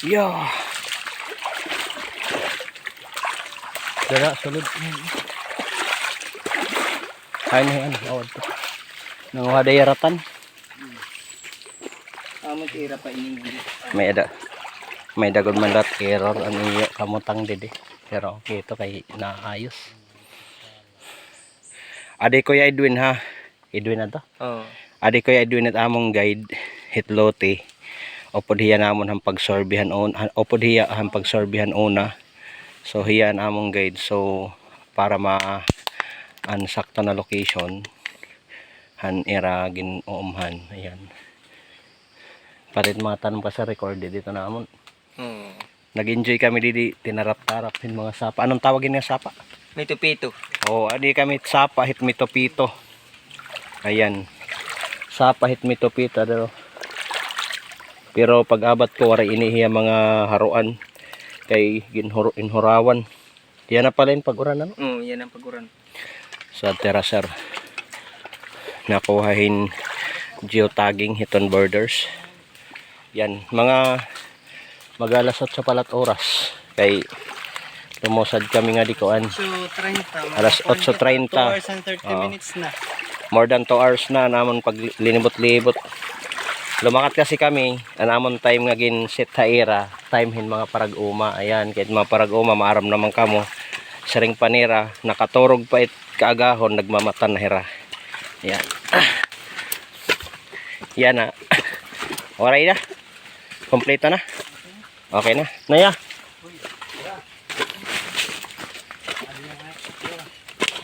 Yeah. Dara, sulod. Ay na yan. Awad to. Nanguha day yaratan. Amo tira pa ini. May ada. May dagod man lat error ang iyo kamutang didi. Pero okay ito kay naayos. Ade ko ya Edwin ha. Edwin na to. Oo. Ade ko ya Edwin at among guide hitlote. Opod hiya namon ang pagsorbihan on opod hiya ang pagsorbihan una. So hiya ang among guide. So para ma an sakto na location han era ginuumhan ayan. Parit mga tanong pa sa record dito namon Hmm. nag-enjoy kami didi tinarap-tarap yung mga sapa. Anong tawagin nga sapa? May tupito. oh adi kami sapa hit mitopito ayan. Sapa hit mitopito pero pero pag abat ko wala inihiya mga haruan kay ginhur inhurawan yan na pala yung paguran ano Oo, yan ang paguran. sa terracer nakuhahin geotagging hiton borders yan mga magalasot sa palat oras kay lumusad kami nga dikoan So, 30. Alas 8:30. 2 hours and 30 Oo. minutes na. more than 2 hours na namon pag linibot-libot lumakat kasi kami anamon time nga gin set haira time hin mga parag-uma ayan kahit mga parag-uma maaram naman kamo. Saring panira nakaturog pa it kaagahon nagmamatan na hira yan yan na. Oray na. Kompleto na. Okay na. Naya.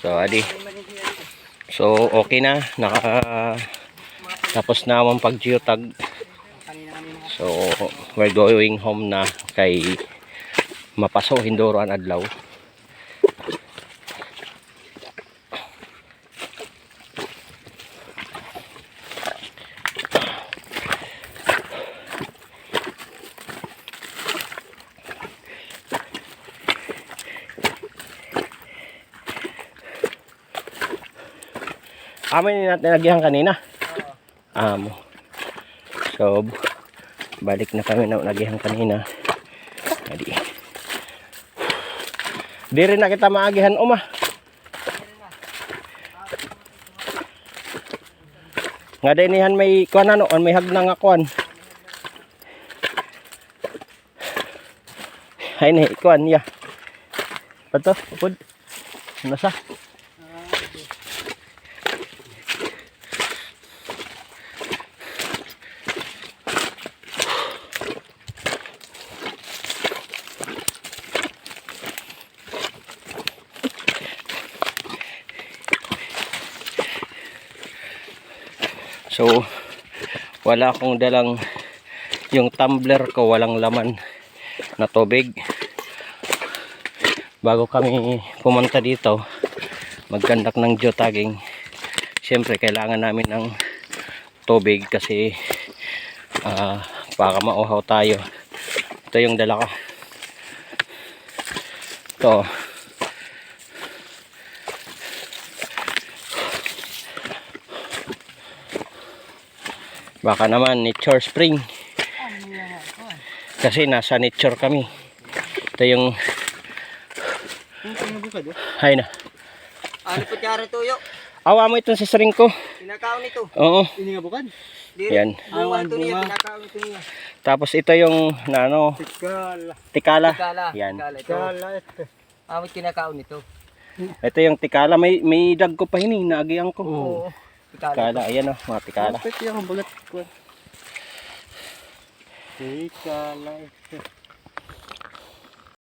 So adi. So okay na, naka tapos na ang pag geotag. So we're going home na kay mapaso Hindoro adlaw. Amin natin nagihan kanina. Amo. So balik na kami na nagihan kanina. Adi. Di rin na kita maagihan uma. Nga din ihan may kuan ano, may hagnang nga kuan. Ay ni kuan ya. Pato, upod. Nasa? So, wala akong dalang yung tumbler ko, walang laman na tubig. Bago kami pumunta dito, magkandak ng geotagging, siyempre kailangan namin ng tubig kasi ah, baka mauhaw tayo. Ito yung dala ko. Ito. Baka naman nature spring. Kasi nasa nature kami. Ito yung hay na. Ano pa tiyari tuyo? Awa mo itong sisring ko. Pinakaon ito. Oo. Ini nga bukad? Yan. Awan ito niya, pinakaon ito niya. Tapos ito yung na ano, Tikala. tikala. Tikala. Yan. Tikala ito. Awit kinakaon ito. Ito yung tikala. May may dag ko pa hini, naagihan ko. Oo. Tikala. Tikala, ayan oh, mga tikala. Pwede yung bagat ko. Tikala ito.